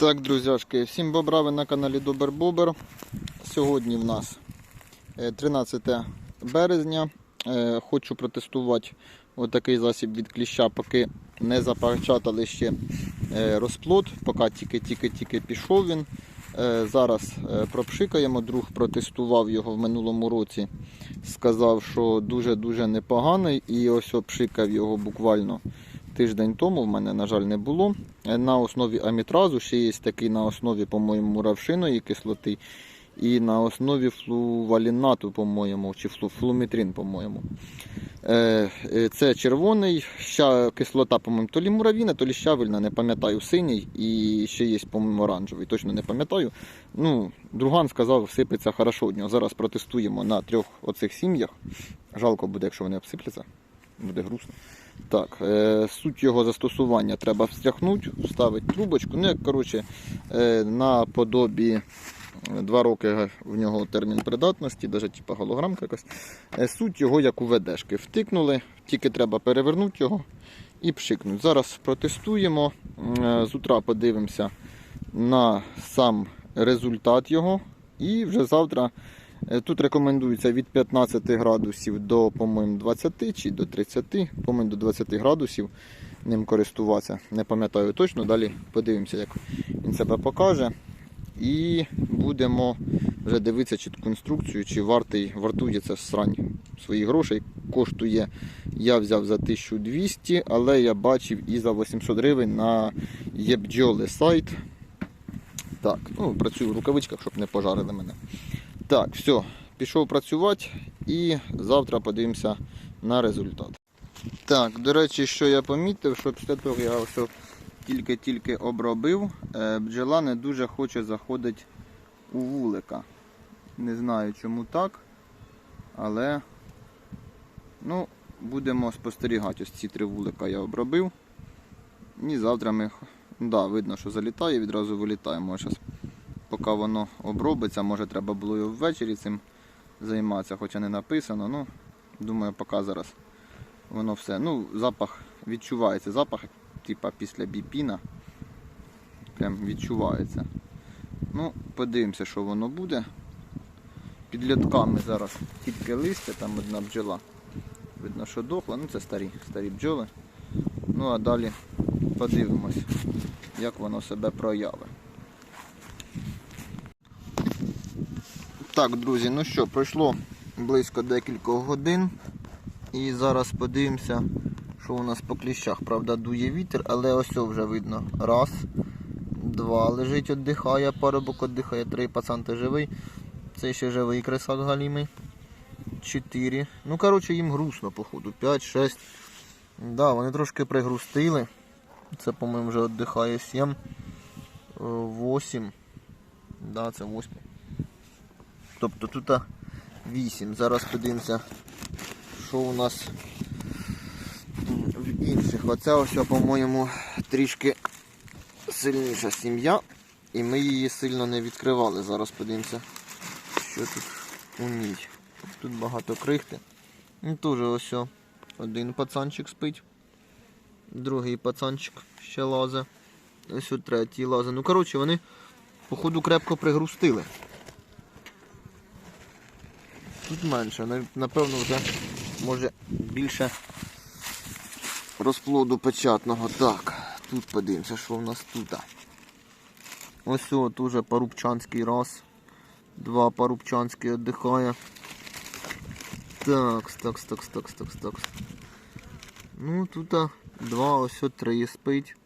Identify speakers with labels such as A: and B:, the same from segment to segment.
A: Так, друзяшки, всім бобра, на каналі Добер Бобер. Сьогодні в нас е, 13 березня. Е, Хочу протестувати отакий засіб від кліща, поки не запечатали ще е, розплод, поки тільки-тільки-тільки пішов він. Е, Зараз е, пропшикаємо. Друг протестував його в минулому році. Сказав, що дуже-дуже непоганий. І ось обшикав його буквально тиждень тому. В мене, на жаль, не було. Е, На основі амітразу, ще є такий на основі, по-моєму, равшиної кислоти. І на основі флувалінату, по-моєму, чи флу, флумітрин, по-моєму. Е, е, Це червоний, ща кислота, по-моєму, то лі муравіна, то лі щавельна, не пам'ятаю, синій і ще є, по-моєму, оранжевий, точно не пам'ятаю. Ну, Друган сказав, сипеться хорошо від нього. Зараз протестуємо на трьох оцих сім'ях. Жалко буде, якщо вони обсипляться. Буде грустно. Так, е, суть його застосування треба встряхнути, вставити трубочку. Ну, як, коротше, е, на подобі Два роки в нього термін придатності, навіть типу голограмка якась. Е, Суть його як у ведешки. Втикнули, тільки треба перевернути його і пшикнути. Зараз протестуємо. Е, З утра подивимося на сам результат його. І вже завтра е, тут рекомендується від 15 градусів до, по-моєму, 20 чи до 30, по-моєму, до 20 градусів ним користуватися. Не пам'ятаю точно. Далі подивимося, як він себе покаже. І будемо вже дивитися чітку інструкцію, чи вартий, вартує це срань своїх грошей. Коштує, я взяв за 1200, але я бачив і за 800 гривень на Єбджоли сайт. Так, ну, працюю в рукавичках, щоб не пожарили мене. Так, все, пішов працювати і завтра подивимося на результат. Так, до речі, що я помітив, що після того я ось тільки-тільки обробив, е, бджола не дуже хоче заходити у вулика. Не знаю чому так, але ну, будемо спостерігати. Ось ці три вулика я обробив. І завтра ми, да, видно, що залітає, відразу вилітає. Може, щас, поки воно обробиться, може треба було і ввечері цим займатися, хоча не написано. Ну, думаю, поки зараз воно все. Ну, запах відчувається. Запах типа після біпіна. Прям відчувається. Ну, подивимося, що воно буде. Під льотками зараз тільки листя, там одна бджола. Видно, що дохла, ну це старі, старі бджоли. Ну а далі подивимось, як воно себе проявить. Так, друзі, ну що, пройшло близько декількох годин. І зараз подивимося, що у нас по кліщах. Правда, дує вітер, але ось вже видно. Раз, два лежить, віддихає, парубок віддихає, три пацанти живий. Це ще живий кресак галімий. Чотири. Ну, коротше, їм грустно, походу. П'ять, шесть. Да, вони трошки пригрустили. Це, по-моєму, вже віддихає сім. Е, Восім. Да, це восьмий. Тобто тут вісім. Зараз подивимося, що у нас в інших. Оця ось, по-моєму, трішки сильніша сім'я. І ми її сильно не відкривали. Зараз подивимося, що тут у ній. Тут багато крихти. Ну, теж ось один пацанчик спить. Другий пацанчик ще лазе. Ось от третій лазе. Ну, коротше, вони, походу, крепко пригрустили. Тут менше, напевно, вже може більше розплоду печатного. Так, тут подивимося, що в нас тут. Ось от уже парубчанський раз. Два парубчанський віддихає. Так, так, так, так, так, так. Ну тут два, ось три спить.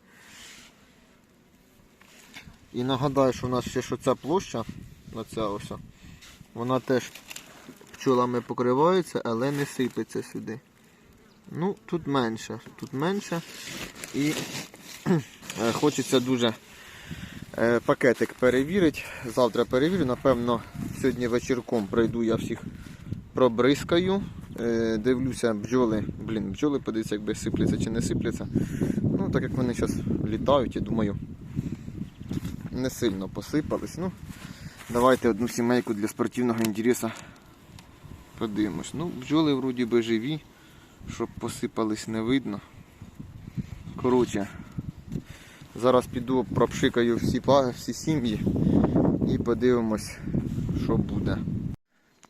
A: І нагадаю, що у нас ще що ця площа, оця ось, вона теж пчолами покривається, але не сипеться сюди. Ну, тут менше, тут менше. І е, хочеться дуже е, пакетик перевірити. Завтра перевірю. Напевно, сьогодні вечірком прийду, я всіх пробризкаю. Е, Дивлюся, бджоли, блін, бджоли подивіться, якби сипляться чи не сипляться. Ну, так як вони зараз літають, я думаю, не сильно посипались. Ну, давайте одну сімейку для спортивного інтересу подивимось. Ну, бджоли вроді би живі, щоб посипались не видно. Коротше, Зараз піду пропшикаю всі, всі сім'ї і подивимось, що буде.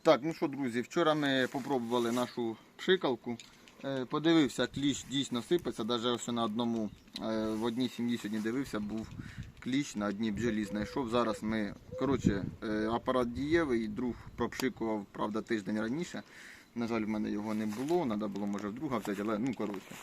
A: Так, ну що, друзі, вчора ми попробували нашу пшикалку. Е, Подивився, кліщ дійсно сипеться. Навіть ось на одному е, в одній сім'ї сьогодні дивився, був кліщ на одній бджолі знайшов. Зараз ми, коротше, е, апарат дієвий, друг пропшикував, правда, тиждень раніше. На жаль, в мене його не було, треба було може вдруга взяти, але ну коротше.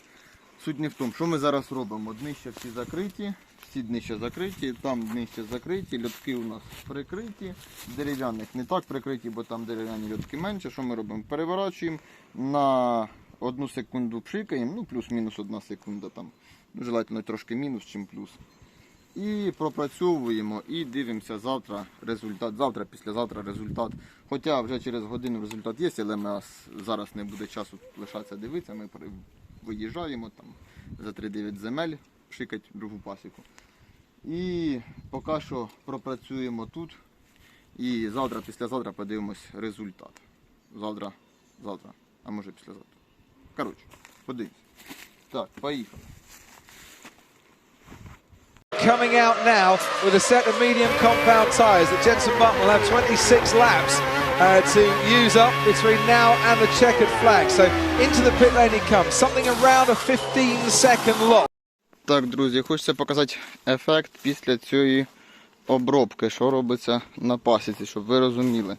A: Суть не в тому, що ми зараз робимо. Днища всі закриті, всі днища закриті, там днища закриті, льотки у нас прикриті, дерев'яних не так прикриті, бо там дерев'яні льотки менше. Що ми робимо? Переворачуємо на одну секунду пшикаємо, ну плюс-мінус одна секунда там. Ну, желательно трошки мінус, чим плюс. І пропрацьовуємо і дивимося завтра результат. Завтра, післязавтра результат. Хоча вже через годину результат є, але ми зараз не буде часу лишатися дивитися. Ми виїжджаємо там за 3-9 земель, пшикать другу пасіку. І поки що пропрацюємо тут. І завтра, післязавтра подивимось результат. Завтра, завтра, а може післязавтра. Коротше, подивимось. Так, поїхали.
B: Coming out now with a set of medium compound tyres that Jensen Button will have 26 laps uh, to use up between now and the checkered flag. So into the pit lane he comes, something around a 15 second loss.
A: Так, друзі, хочеться показати ефект після цієї обробки, що робиться на пасіці, щоб ви розуміли.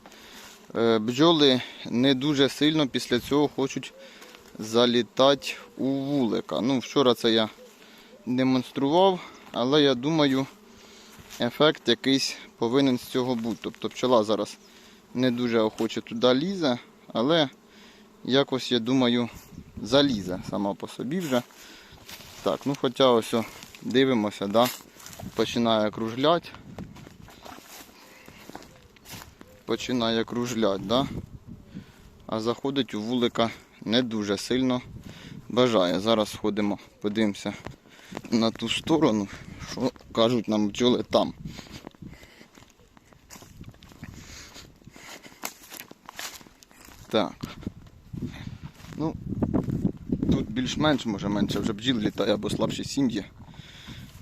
A: Е, Бджоли не дуже сильно після цього хочуть залітати у вулика. Ну, вчора це я демонстрував, але я думаю, ефект якийсь повинен з цього бути. Тобто пчола зараз не дуже охоче туди лізе, але якось, я думаю, залізе сама по собі вже. Так, ну хоча ось дивимося, да, починає кружляти. Починає кружляти, да? а заходить у вулика не дуже сильно бажає. Зараз сходимо, подивимося на ту сторону, що кажуть нам бджоли там. Так. Ну, Тут більш-менш, може менше вже бджіл літає або слабші сім'ї.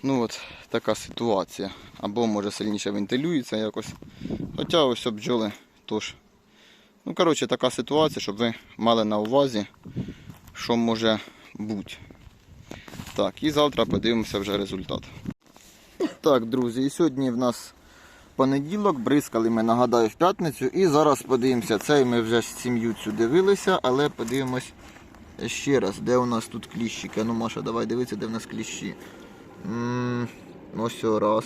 A: Ну от така ситуація. Або може сильніше вентилюється якось. Хоча ось бджоли тож. Ну, коротше, така ситуація, щоб ви мали на увазі, що може бути. Так, і завтра подивимося вже результат. Так, друзі, і сьогодні в нас понеділок, бризкали ми, нагадаю, в п'ятницю. І зараз подивимося, цей ми вже з сім'ю цю дивилися, але подивимось ще раз, де у нас тут кліщики. Ну, Маша, давай дивитися, де в нас кліщі. м ось раз.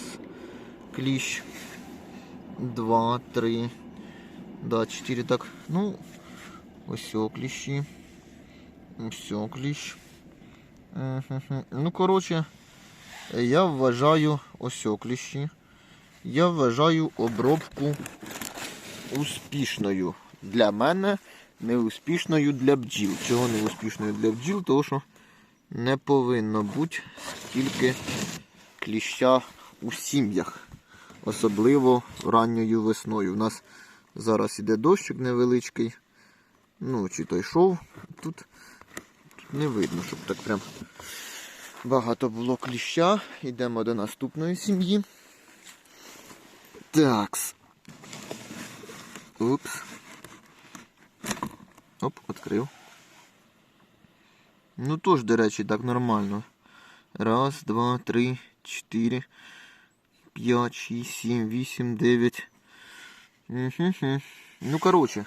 A: Кліщ. Два, три. Да, чотири так. Ну, ось кліщі. Ось кліщ. Ну, коротше, я вважаю ось о. Я вважаю обробку успішною. Для мене неуспішною для бджіл. Чого неуспішною для бджіл? Тому що не повинно бути стільки кліща у сім'ях. Особливо ранньою весною. У нас зараз іде дощик невеличкий. Ну, чи то йшов. Тут не видно, щоб так прям багато було кліща. Йдемо до наступної сім'ї. Такс. Упс. Оп, відкрив. Ну тож, до речі, так нормально. Раз, два, три, чотири, п'ять, шість, сім, вісім, дев'ять. Ну, коротше.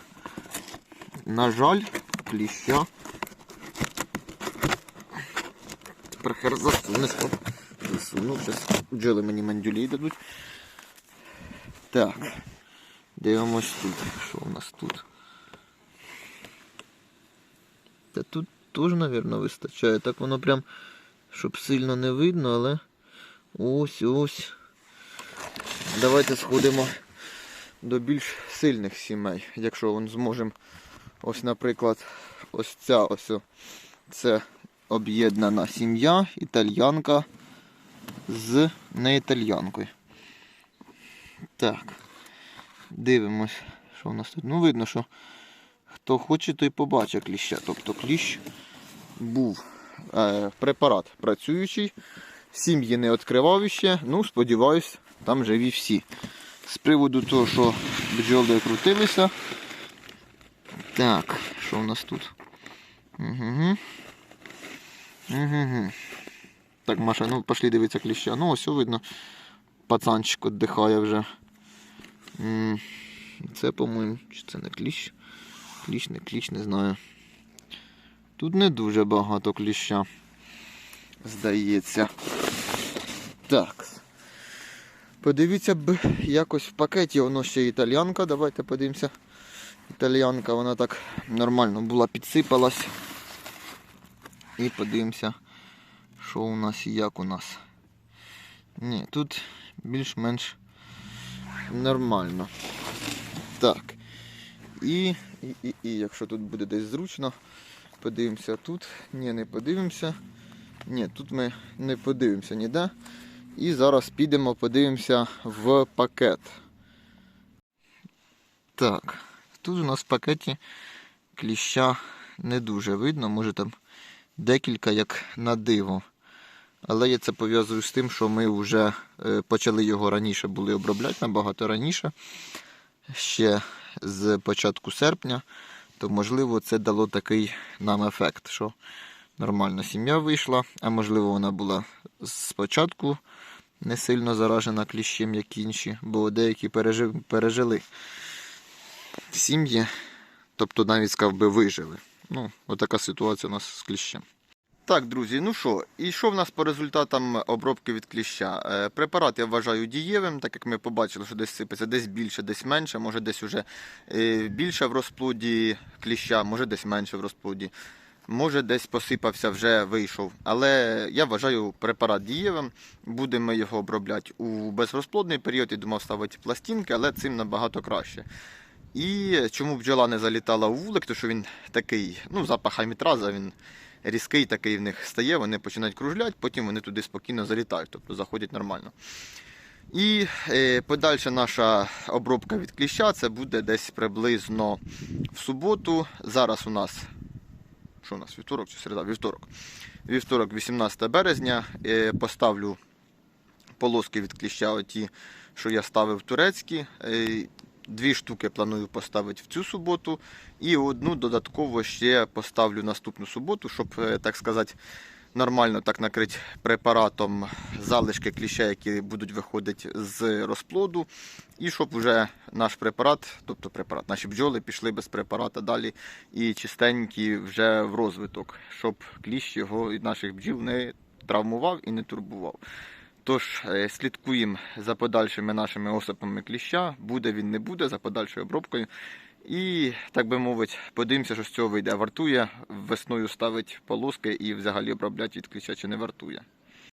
A: На жаль, кліща. Тепер хер засунеш. Зараз бджоли мені мандюлі дадуть. Так. Дивимось тут. Що у нас тут? Та тут теж, мабуть, вистачає. Так воно прям, щоб сильно не видно, але ось ось. Давайте сходимо до більш сильних сімей. Якщо зможемо, ось, наприклад, ось ця ось. Це об'єднана сім'я, італьянка з неітальянкою. Так. Дивимось, що у нас тут. Ну, видно, що хто хоче, той побачить кліща. Тобто кліщ був е, препарат працюючий. Сім'ї не відкривав ще, ну, сподіваюсь, там живі всі. З приводу того, що бджоли крутилися. Так, що у нас тут? Угу. Угу. Так, Маша, ну пошли дивитися кліща. Ну, ось видно, пацанчик віддихає вже. Це, по-моєму, чи це не кліщ? Кліщ, не кліщ, не знаю. Тут не дуже багато кліща. Здається. Так. Подивіться б якось в пакеті, воно ще італіанка. Давайте подивимося. Італіанка, вона так нормально була, підсипалась. І подивимося, що у нас і як у нас. Ні, тут більш-менш нормально. Так. І, і, і, і, якщо тут буде десь зручно, подивимося тут. Ні, не подивимося. Ні, тут ми не подивимося ніде. І зараз підемо, подивимося в пакет. Так, тут у нас в пакеті кліща не дуже видно, може там декілька як на диво. Але я це пов'язую з тим, що ми вже е, почали його раніше були обробляти, набагато раніше, ще з початку серпня, то можливо це дало такий нам ефект, що нормальна сім'я вийшла, а можливо вона була спочатку не сильно заражена кліщем, як інші, бо деякі пережили сім'ї, тобто навіть сказав би вижили. Ну, отака ситуація у нас з кліщем. Так, друзі, ну що, і що в нас по результатам обробки від кліща? Е, Препарат я вважаю дієвим, так як ми побачили, що десь сипеться десь більше, десь менше, може десь уже е, більше в розплоді кліща, може десь менше в розплоді. Може десь посипався, вже вийшов. Але я вважаю препарат дієвим. Будемо його обробляти у безрозплодний період. Я думав ставити пластинки, але цим набагато краще. І чому бджола не залітала у вулик, тому що він такий, ну, запах амітраза, він різкий такий в них стає, вони починають кружляти, потім вони туди спокійно залітають, тобто заходять нормально. І е, подальша наша обробка від кліща це буде десь приблизно в суботу. Зараз у нас що у нас вівторок чи середа? Вівторок. Вівторок, 18 березня. Е, поставлю полоски від кліща, оті, що я ставив турецькі. Дві штуки планую поставити в цю суботу. І одну додатково ще поставлю наступну суботу, щоб, е, так сказати, нормально так накрити препаратом залишки кліща, які будуть виходити з розплоду. І щоб вже наш препарат, тобто препарат, наші бджоли пішли без препарата далі і чистенькі вже в розвиток, щоб кліщ його і наших бджіл не травмував і не турбував. Тож е, слідкуємо за подальшими нашими осипами кліща, буде він, не буде, за подальшою обробкою. І, так би мовити, подивимося, що з цього вийде. Вартує весною ставить полоски і взагалі обробляти від кліща чи не вартує.